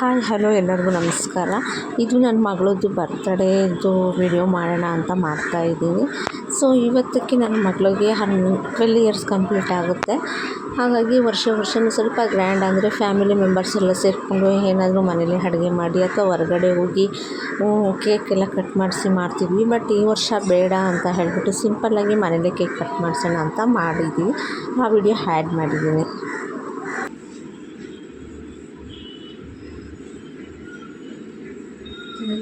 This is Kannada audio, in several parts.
ಹಾಯ್, ಹಲೋ, ಎಲ್ಲರಿಗೂ ನಮಸ್ಕಾರ. ಇದು ನನ್ನ ಮಗಳದ್ದು ಬರ್ತ್ಡೇದು ವಿಡಿಯೋ ಮಾಡೋಣ ಅಂತ ಮಾಡ್ತಾಯಿದ್ದೀನಿ ಸೊ ಇವತ್ತಕ್ಕೆ ನನ್ನ ಮಗಳಿಗೆ ಹನ್ ಟ್ವೆಲ್ ಇಯರ್ಸ್ ಕಂಪ್ಲೀಟ್ ಆಗುತ್ತೆ. ಹಾಗಾಗಿ ವರ್ಷ ವರ್ಷವೂ ಸ್ವಲ್ಪ ಗ್ರ್ಯಾಂಡ್ ಅಂದರೆ ಫ್ಯಾಮಿಲಿ ಮೆಂಬರ್ಸ್ ಎಲ್ಲ ಸೇರಿಕೊಂಡು ಏನಾದರೂ ಮನೇಲಿ ಅಡುಗೆ ಮಾಡಿ ಅಥವಾ ಹೊರಗಡೆ ಹೋಗಿ ಕೇಕ್ ಎಲ್ಲ ಕಟ್ ಮಾಡಿಸಿ ಮಾಡ್ತಿದ್ವಿ. ಬಟ್ ಈ ವರ್ಷ ಬೇಡ ಅಂತ ಹೇಳಿಬಿಟ್ಟು ಸಿಂಪಲ್ಲಾಗಿ ಮನೇಲೇ ಕೇಕ್ ಕಟ್ ಮಾಡಿಸೋಣ ಅಂತ ಮಾಡಿದ್ವಿ. ಆ ವಿಡಿಯೋ ಹ್ಯಾಡ್ ಮಾಡಿದ್ದೀನಿ.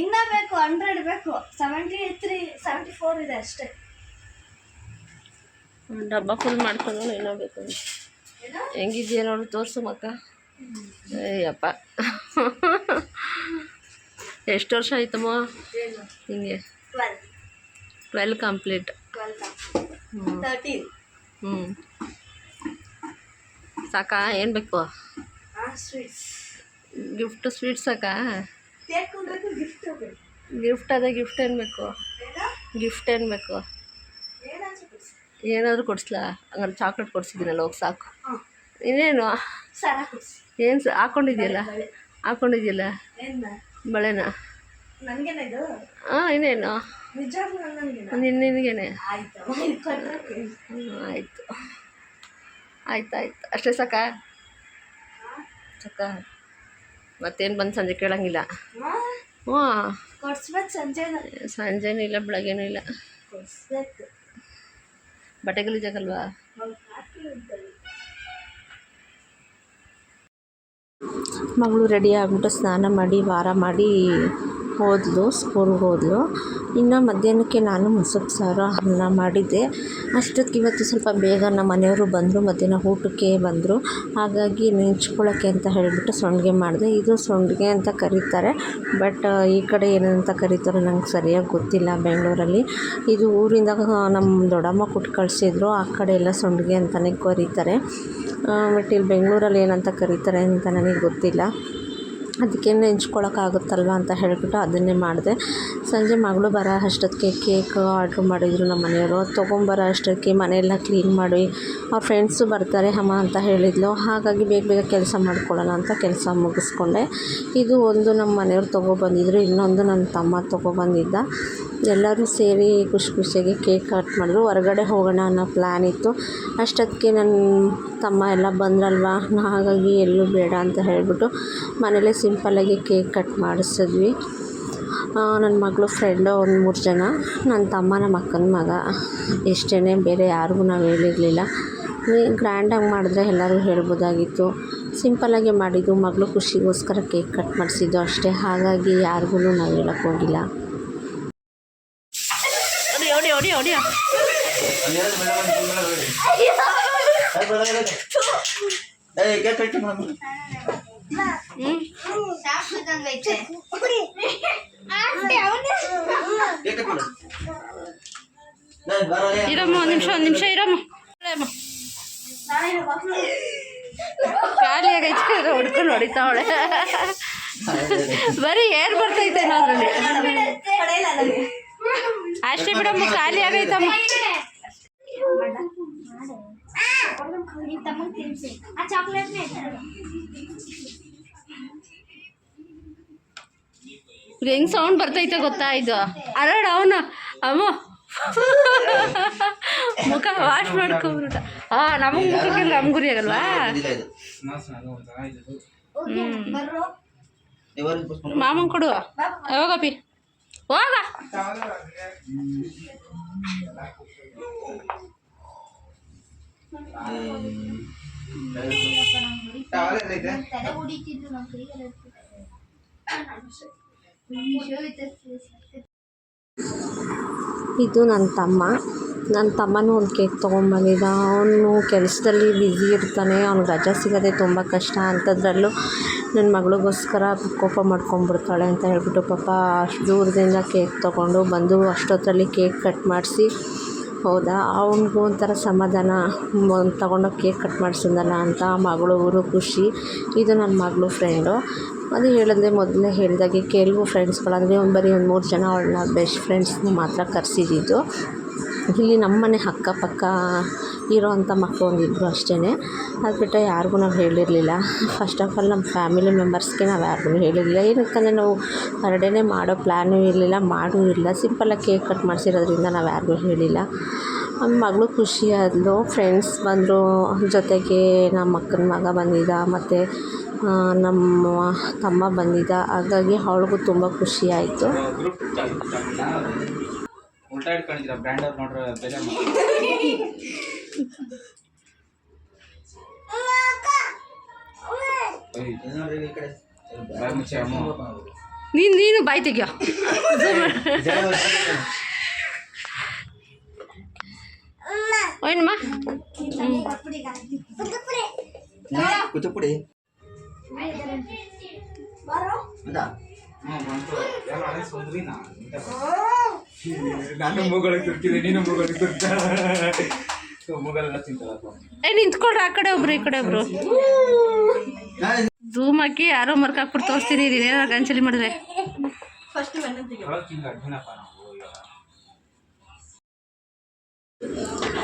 ಇನ್ನ ಬೇಕು ಹಂಡ್ರೆಡ್ ಬೇಕು. ಸೆವೆಂಟಿ ತ್ರೀ ಸೆವೆಂಟಿ ಫೋರ್ ಇದೆ ಅಷ್ಟೇ. ಡಬ್ಬ ಫುಲ್ ಮಾಡ್ಕೊಂಡು ಏನೋ ಬೇಕು. ಹೆಂಗಿದ್ಯಾ ನೋಡು ತೋರಿಸು ಮಕ್ಕ. ಅಯ್ಯಪ್ಪ ಎಷ್ಟು ವರ್ಷ ಆಯ್ತಮ್ಮ? ಹಿಂಗೆ. ಟ್ವೆಲ್ ಕಂಪ್ಲೀಟ್ ಹ್ಞೂ ಸಾಕಾ? ಏನು ಬೇಕು? ಗಿಫ್ಟ್ ಸ್ವೀಟ್ ಸಾಕಾ? ಗಿಫ್ಟ್ ಅದ ಗಿಫ್ಟ್ ಏನು ಬೇಕು? ಗಿಫ್ಟ್ ಏನು ಬೇಕು? ಏನಾದ್ರು ಕೊಡ್ಸಿ. ಏನಾದರೂ ಕೊಡಿಸ್ಲಾ? ಹಂಗಾರೆ ಚಾಕ್ಲೇಟ್ ಕೊಡಿಸಿದ್ದೀನಲ್ಲ ಹೋಗಿ ಸಾಕು. ಇನ್ನೇನು? ಏನು ಸ ಹಾಕೊಂಡಿದ್ಯಲ್ಲ ಏನು ಬಳೆನ? ಹಾಂ ಇನ್ನೇನು? ನಿನ್ನೇನಿಗೇನೆ ಆಯಿತು ಆಯ್ತು ಆಯ್ತು. ಅಷ್ಟೇ ಸಾಕಾ? ಸಾಕಾ? ಮತ್ತೇನು ಬಂದು ಸಂಜೆ ಕೇಳಂಗಿಲ್ಲ. ಹ್ಞೂ ಸಂಜೆನ. ಸಂಜೆನೂ ಇಲ್ಲ ಬೆಳಗ್ಗೆನೂ ಇಲ್ಲ. ಬಟ್ಟೆ ಗಲೀಜಾಗಲ್ವಾ. ಮಗಳು ರೆಡಿ ಆಗಿಬಿಟ್ಟು ಸ್ನಾನ ಮಾಡಿ ವಾರ ಮಾಡಿ ಹೋದ್ಲು ಸ್ಕೂಲ್ಗೆ ಹೋದಳು ಇನ್ನು ಮಧ್ಯಾಹ್ನಕ್ಕೆ ನಾನು ಮೊಸರು ಸಾರು, ಅನ್ನ ಮಾಡಿದ್ದೆ. ಅಷ್ಟೊತ್ತಿಗೆ ಇವತ್ತು ಸ್ವಲ್ಪ ಬೇಗ ನಮ್ಮ ಮನೆಯವರು ಬಂದರು, ಮಧ್ಯಾಹ್ನ ಊಟಕ್ಕೆ ಬಂದರು. ಹಾಗಾಗಿ ನೆಂಚ್ಕೊಳ್ಳೋಕ್ಕೆ ಅಂತ ಹೇಳಿಬಿಟ್ಟು ಸಂಡಿಗೆ ಮಾಡಿದೆ. ಇದು ಸಂಡಿಗೆ ಅಂತ ಕರೀತಾರೆ, ಬಟ್ ಈ ಕಡೆ ಏನಂತ ಕರೀತಾರೋ ನಂಗೆ ಸರಿಯಾಗಿ ಗೊತ್ತಿಲ್ಲ ಬೆಂಗಳೂರಲ್ಲಿ. ಇದು ಊರಿಂದ ನಮ್ಮ ದೊಡ್ಡಮ್ಮ ಕೊಟ್ಟು ಕಳಿಸಿದ್ರು, ಆ ಕಡೆ ಎಲ್ಲ ಸಂಡಿಗೆ ಅಂತಲೇ ಕರೀತಾರೆ. ಬಟ್ ಇಲ್ಲಿ ಬೆಂಗಳೂರಲ್ಲಿ ಏನಂತ ಕರೀತಾರೆ ಅಂತ ನನಗೆ ಗೊತ್ತಿಲ್ಲ. ಅದಕ್ಕೆ ನೆಂಚ್ಕೊಳ್ಳೋಕ್ಕಾಗುತ್ತಲ್ವ ಅಂತ ಹೇಳಿಬಿಟ್ಟು ಅದನ್ನೇ ಮಾಡಿದೆ. ಸಂಜೆ ಮಗಳು ಬರೋ ಅಷ್ಟೊತ್ತಿಗೆ ಕೇಕ್ ಆರ್ಡ್ರ್ ಮಾಡಿದರು ನಮ್ಮ ಮನೆಯವರು. ತೊಗೊಂಬರೋ ಅಷ್ಟೊತ್ತಿಗೆ ಮನೆಯೆಲ್ಲ ಕ್ಲೀನ್ ಮಾಡಿ ಅವ್ರ ಫ್ರೆಂಡ್ಸು ಬರ್ತಾರೆ ಅಮ್ಮ ಅಂತ ಹೇಳಿದ್ಲು. ಹಾಗಾಗಿ ಬೇಗ ಬೇಗ ಕೆಲಸ ಮಾಡ್ಕೊಳ್ಳೋಣ ಅಂತ ಕೆಲಸ ಮುಗಿಸ್ಕೊಂಡೆ. ಇದು ಒಂದು ನಮ್ಮ ಮನೆಯವ್ರು ತೊಗೊಬಂದಿದ್ರು ಇನ್ನೊಂದು ನನ್ನ ತಮ್ಮ ತೊಗೊಬಂದಿದ್ದ ಎಲ್ಲರೂ ಸೇರಿ ಖುಷಿ ಖುಷಿಯಾಗಿ ಕೇಕ್ ಕಟ್ ಮಾಡಿದ್ರು. ಹೊರಗಡೆ ಹೋಗೋಣ ಅನ್ನೋ ಪ್ಲ್ಯಾನ್ ಇತ್ತು. ಅಷ್ಟೊತ್ತಿಗೆ ನನ್ನ ತಮ್ಮ ಎಲ್ಲ ಬಂದ್ರಲ್ವ? ಹಾಗಾಗಿ ಎಲ್ಲೂ ಬೇಡ ಅಂತ ಹೇಳಿಬಿಟ್ಟು ಮನೇಲೇ ಸಿಂಪಲ್ಲಾಗಿ ಕೇಕ್ ಕಟ್ ಮಾಡಿಸಿದ್ವಿ. ನನ್ನ ಮಗಳು ಫ್ರೆಂಡು ಒಂದು ಮೂರು ಜನ. ನನ್ನ ತಮ್ಮ ನಮ್ಮ ಅಕ್ಕನ ಮಗ. ಇಷ್ಟೇ ಬೇರೆ ಯಾರಿಗೂ ನಾವು ಹೇಳಿರಲಿಲ್ಲ. ಗ್ರ್ಯಾಂಡಾಗಿ ಮಾಡಿದ್ರೆ ಎಲ್ಲರೂ ಹೇಳ್ಬೋದಾಗಿತ್ತು. ಸಿಂಪಲ್ಲಾಗಿ ಮಾಡಿದ್ದು ಮಗಳು ಖುಷಿಗೋಸ್ಕರ ಕೇಕ್ ಕಟ್ ಮಾಡಿಸಿದ್ದು ಅಷ್ಟೇ. ಹಾಗಾಗಿ ಯಾರಿಗೂ ನಾವು ಹೇಳಕ್ಕೆ ಹೋಗಿಲ್ಲ ಹೊಡಿ ಹೊಡಿ ಹೊಡಿ ಹ್ಞೂ ಇರಮ್ಮ ಒಂದು ನಿಮಿಷ ಒಂದು ನಿಮಿಷ ಇರಮ್ಮ ಇರಮ್ಮ. ಖಾಲಿ ಆಗೈತೆ ಹೊಡ್ಕೊಂಡು ಹೊಡಿತಾವಳೆ ಬರೀ ಏರ್ ಬರ್ತೈತೆ ಅದ್ರಲ್ಲಿ ಅಷ್ಟೇ ಬಿಡಮ್ಮ ಖಾಲಿ ಆಗೈತಮ್ಮ ಹೆಂಗ್ ಸೌಂಡ್ ಬರ್ತೈತೆ ಗೊತ್ತಾ ಇದು? ಅರಡ ಅವನು. ಅಮ್ಮ. ಮುಖ ವಾಶ್ ಮಾಡ್ಕೊಂಡ್ಬಿಟ್ಟ. ಆ, ನಮಗ್ ಮುಖಕ್ಕೆ ನಮ್ ಗುರಿ ಆಗಲ್ವಾ? ಮಾಮನ್ ಕೊಡು ಹೋಗಪ್ಪಿ ಹೋಗ. ಇದು ನನ್ನ ತಮ್ಮ. ನನ್ನ ತಮ್ಮನೂ ಒಂದು ಕೇಕ್ ತೊಗೊಂಬಂದಿದ್ದ. ಅವನು ಕೆಲಸದಲ್ಲಿ ಬ್ಯುಸಿ ಇರ್ತಾನೆ. ಅವ್ನಿಗೆ ರಜೆ ಸಿಗೋದೆ ತುಂಬ ಕಷ್ಟ ಅಂಥದ್ರಲ್ಲೂ ನನ್ನ ಮಗಳಿಗೋಸ್ಕರ ಕೋಪ ಮಾಡ್ಕೊಂಡ್ಬಿಡ್ತಾಳೆ ಅಂತ ಹೇಳ್ಬಿಟ್ಟು ಪಾಪ ಅಷ್ಟು ದೂರದಿಂದ ಕೇಕ್ ತೊಗೊಂಡು ಬಂದು ಅಷ್ಟೊತ್ತಲ್ಲಿ ಕೇಕ್ ಕಟ್ ಮಾಡಿಸಿ, ಹೌದಾ? ಅವನಿಗೂ ಒಂಥರ ಸಮಾಧಾನ. ತಗೊಂಡೋಗಿ ಕೇಕ್ ಕಟ್ ಮಾಡಿಸಿದ್ನಲ್ಲ ಅಂತ ಮಗಳು ಊರು ಖುಷಿ. ಇದು ನನ್ನ ಮಗಳು ಫ್ರೆಂಡು ಅದು ಹೇಳಿದ್ರೆ ಮೊದಲೇ ಹೇಳಿದಾಗೆ ಕೆಲವು ಫ್ರೆಂಡ್ಸ್ಗಳಂದರೆ ಒಂದು ಬರೀ ಒಂದು ಮೂರು ಜನ ಅವಳನ್ನ ಬೆಸ್ಟ್ ಫ್ರೆಂಡ್ಸ್ನ ಮಾತ್ರ ಕರೆಸಿದ್ದು. ಇಲ್ಲಿ ನಮ್ಮನೆ ಅಕ್ಕಪಕ್ಕ ಇರೋವಂಥ ಮಕ್ಕಳು ಒಂದಿಬ್ಬರು ಅಷ್ಟೇ ಅದು ಬಿಟ್ಟರೆ ಯಾರಿಗೂ ನಾವು ಹೇಳಿರಲಿಲ್ಲ. ಫಸ್ಟ್ ಆಫ್ ಆಲ್ ನಮ್ಮ ಫ್ಯಾಮಿಲಿ ಮೆಂಬರ್ಸ್ಗೆ ನಾವು ಯಾರಿಗೂ ಹೇಳಿರಲಿಲ್ಲ. ಏನಕ್ಕಂದರೆ ನಾವು ಬರ್ಡೇನೇ ಮಾಡೋ ಪ್ಲ್ಯಾನೂ ಇರಲಿಲ್ಲ, ಮಾಡೂ ಇರಲಿಲ್ಲ ಸಿಂಪಲ್ಲಾಗಿ ಕೇಕ್ ಕಟ್ ಮಾಡಿಸಿರೋದ್ರಿಂದ ನಾವು ಯಾರಿಗೂ ಹೇಳಿಲ್ಲ. ನಮ್ಮ ಮಗಳು ಖುಷಿ ಆದಳು ಫ್ರೆಂಡ್ಸ್ ಬಂದರು, ಜೊತೆಗೆ ನಮ್ಮ ಅಕ್ಕನ ಮಗ ಬಂದಿದ್ದ ಮತ್ತು ನಮ್ಮ ತಮ್ಮ ಬಂದಿದ್ದ ಹಾಗಾಗಿ ಅವಳಿಗೂ ತುಂಬ ಖುಷಿಯಾಯಿತು ಉಲ್ಟಾ ಇಟ್ಕೊಂಡಿದ್ದೀರಾ ಬ್ರ್ಯಾಂಡ್ ಅವ್ರು ನೋಡ್ರೆ ಬೇರೆ ಬಾಯ್ ಮುಚ್ಚೆ ಅಮ್ಮ. ನೀನು ನೀನು ಬಾಯ್ ತೆಗಿಯೋ. ಏನಮ್ಮ ಕುಚುಪುಡಿ ಬಾರೋ ಅದಾ. ಹ್ಞೂ ಬಂತು. ಎಲ್ಲ ಹಳೆ ಸೋದ್ರಿನಾ? ನಾನು ಮೂಗಳಿಗೆ ತುರ್ಕಿದೆ ನೀನು ಮೂಗಳಿಗೆ ತುರ್ಕ ಮೂಗಲೆಲ್ಲ ತಿಂತಲ್ಲ ಏ ನಿಂತ್ಕೊಳ್ರಿ ಆ ಕಡೆ ಒಬ್ರು ಈ ಕಡೆ ಒಬ್ರು. ಝೂಮ್ ಹಾಕಿ ಯಾರೋ ಮರ್ಕ್ ಹಾಕ್ಬಿಟ್ಟು ತೋರಿಸ್ತೀನಿ ಗಂಚಲಿ ಮಾಡಿದ್ರೆ. ಒಳಗೆ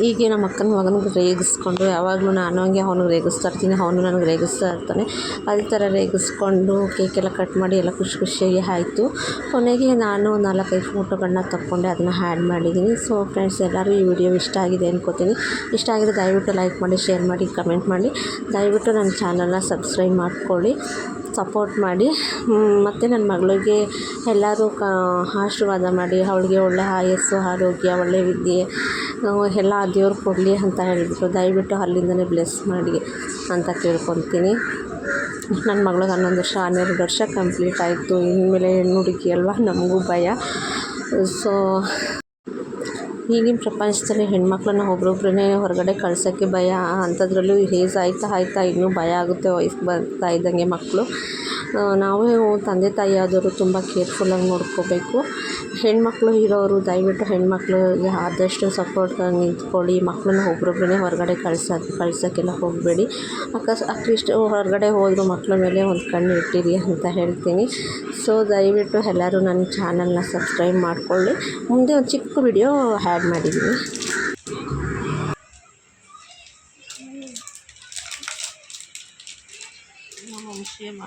ಹೀಗೆ ನಮ್ಮ ಅಕ್ಕನ ಮಗನಿಗೆ ರೇಗಿಸ್ಕೊಂಡು ಯಾವಾಗಲೂ ನಾನು ಹಂಗೆ ಅವನಿಗೆ ರೇಗಿಸ್ತಾ ಇರ್ತೀನಿ ಅವನು ನನಗೆ ರೇಗಿಸ್ತಾ ಇರ್ತಾನೆ ಅದೇ ಥರ ರೇಗಿಸ್ಕೊಂಡು ಕೇಕ್ ಎಲ್ಲ ಕಟ್ ಮಾಡಿ ಎಲ್ಲ ಖುಷಿ ಖುಷಿಯಾಗಿ ಆಯಿತು. ಕೊನೆಗೆ ನಾನು ನಾಲ್ಕೈದು ಫೋಟೋಗಳನ್ನ ತಕ್ಕೊಂಡೆ, ಅದನ್ನು ಹ್ಯಾಡ್ ಮಾಡಿದ್ದೀನಿ. ಸೊ ಫ್ರೆಂಡ್ಸ್ ಎಲ್ಲರೂ ಈ ವಿಡಿಯೋ ಇಷ್ಟ ಆಗಿದೆ ಅನ್ಕೋತೀನಿ. ಇಷ್ಟ ಆಗಿದೆ ದಯವಿಟ್ಟು ಲೈಕ್ ಮಾಡಿ ಶೇರ್ ಮಾಡಿ ಕಮೆಂಟ್ ಮಾಡಿ. ದಯವಿಟ್ಟು ನನ್ನ ಚಾನಲ್ನ ಸಬ್ಸ್ಕ್ರೈಬ್ ಮಾಡ್ಕೊಳ್ಳಿ ಸಪೋರ್ಟ್ ಮಾಡಿ. ಮತ್ತು ನನ್ನ ಮಗಳಿಗೆ ಎಲ್ಲರೂ ಕ, ಆಶೀರ್ವಾದ ಮಾಡಿ. ಅವಳಿಗೆ ಒಳ್ಳೆ ಆಯಸ್ಸು, ಆರೋಗ್ಯ, ಒಳ್ಳೆ ವಿದ್ಯೆ ಎಲ್ಲ ದೇವ್ರು ಕೊಡಲಿ ಅಂತ ಹೇಳಿಬಿಟ್ಟು ದಯವಿಟ್ಟು ಅಲ್ಲಿಂದನೇ ಬ್ಲೆಸ್ ಮಾಡಿ ಅಂತ ಕೇಳ್ಕೊತೀನಿ ನನ್ನ ಮಗ್ಳಿಗೆ ಹನ್ನೊಂದು ವರ್ಷ, ಹನ್ನೆರಡು ವರ್ಷ ಕಂಪ್ಲೀಟ್ ಆಯಿತು. ಇನ್ಮೇಲೆ ಹೆಣ್ಣು ಹುಡುಗಿ ಅಲ್ವಾ? ನಮಗೂ ಭಯ. ಸೊ ಈಗಿನ ಪ್ರಪಂಚದಲ್ಲಿ ಹೆಣ್ಮಕ್ಳನ್ನ ಒಬ್ರೊಬ್ರನ್ನೇ ಹೊರಗಡೆ ಕಳ್ಸೋಕ್ಕೆ ಭಯ. ಅಂಥದ್ರಲ್ಲೂ ಏಜ್ ಆಯ್ತಾ ಆಯ್ತಾ ಇನ್ನೂ ಭಯ ಆಗುತ್ತೆ. ವಯಸ್ಸು ಬರ್ತಾ ಇದ್ದಂಗೆ ಮಕ್ಕಳು ನಾವೇ ತಂದೆ ತಾಯಿ ಆದವರು ತುಂಬ ಕೇರ್ಫುಲ್ಲಾಗಿ ನೋಡ್ಕೋಬೇಕು. ಹೆಣ್ಮಕ್ಳು ಇರೋರು ದಯವಿಟ್ಟು ಹೆಣ್ಮಕ್ಳಿಗೆ ಆದಷ್ಟು ಸಪೋರ್ಟ್ ನಿಂತ್ಕೊಳ್ಳಿ. ಮಕ್ಕಳನ್ನ ಒಬ್ರೊಬ್ರನ್ನೇ ಹೊರಗಡೆ ಕಳ್ಸೋದು ಕಳ್ಸೋಕ್ಕೆಲ್ಲ ಹೋಗಬೇಡಿ. ಅಕಸ್ ಅಟ್ಲೀಸ್ಟ್ ಹೊರಗಡೆ ಹೋದರೂ ಮಕ್ಕಳ ಮೇಲೆ ಒಂದು ಕಣ್ಣು ಇಟ್ಟಿರಿ ಅಂತ ಹೇಳ್ತೀನಿ. ಸೊ ದಯವಿಟ್ಟು ಎಲ್ಲರೂ ನನ್ನ ಚಾನಲ್ನ ಸಬ್ಸ್ಕ್ರೈಬ್ ಮಾಡಿಕೊಳ್ಳಿ. ಮುಂದೆ ಒಂದು ಚಿಕ್ಕ ವಿಡಿಯೋ ಆ್ಯಡ್ ಮಾಡಿದ್ದೀನಿ. ವಂಶೀಯಮ್ಮ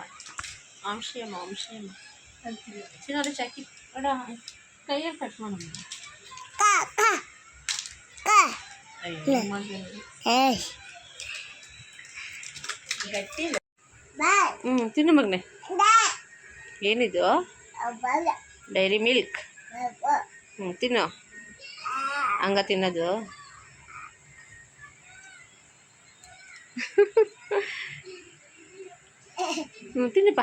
ವಂಶೀಯಮ್ಮ ವಂಶೀಯಮ್ಮ ಚಿನ್ನದ ಚಾಕಿ ಅಡ ಕೈಯಲ್ಲಿ ಕಟ್ ಮಾಡಮ್ಮ ಅಯ್ಯೋ ಹ್ಞೂ ತಿನ್ನು ಮಗನೆ ಏನಿದು ಡೈರಿ ಮಿಲ್ಕ್ ಹ್ಞೂ ತಿನ್ನು ಹಂಗ ತಿನ್ನೋದು ಹ್ಞೂ ತಿನ್ನಪ್ಪ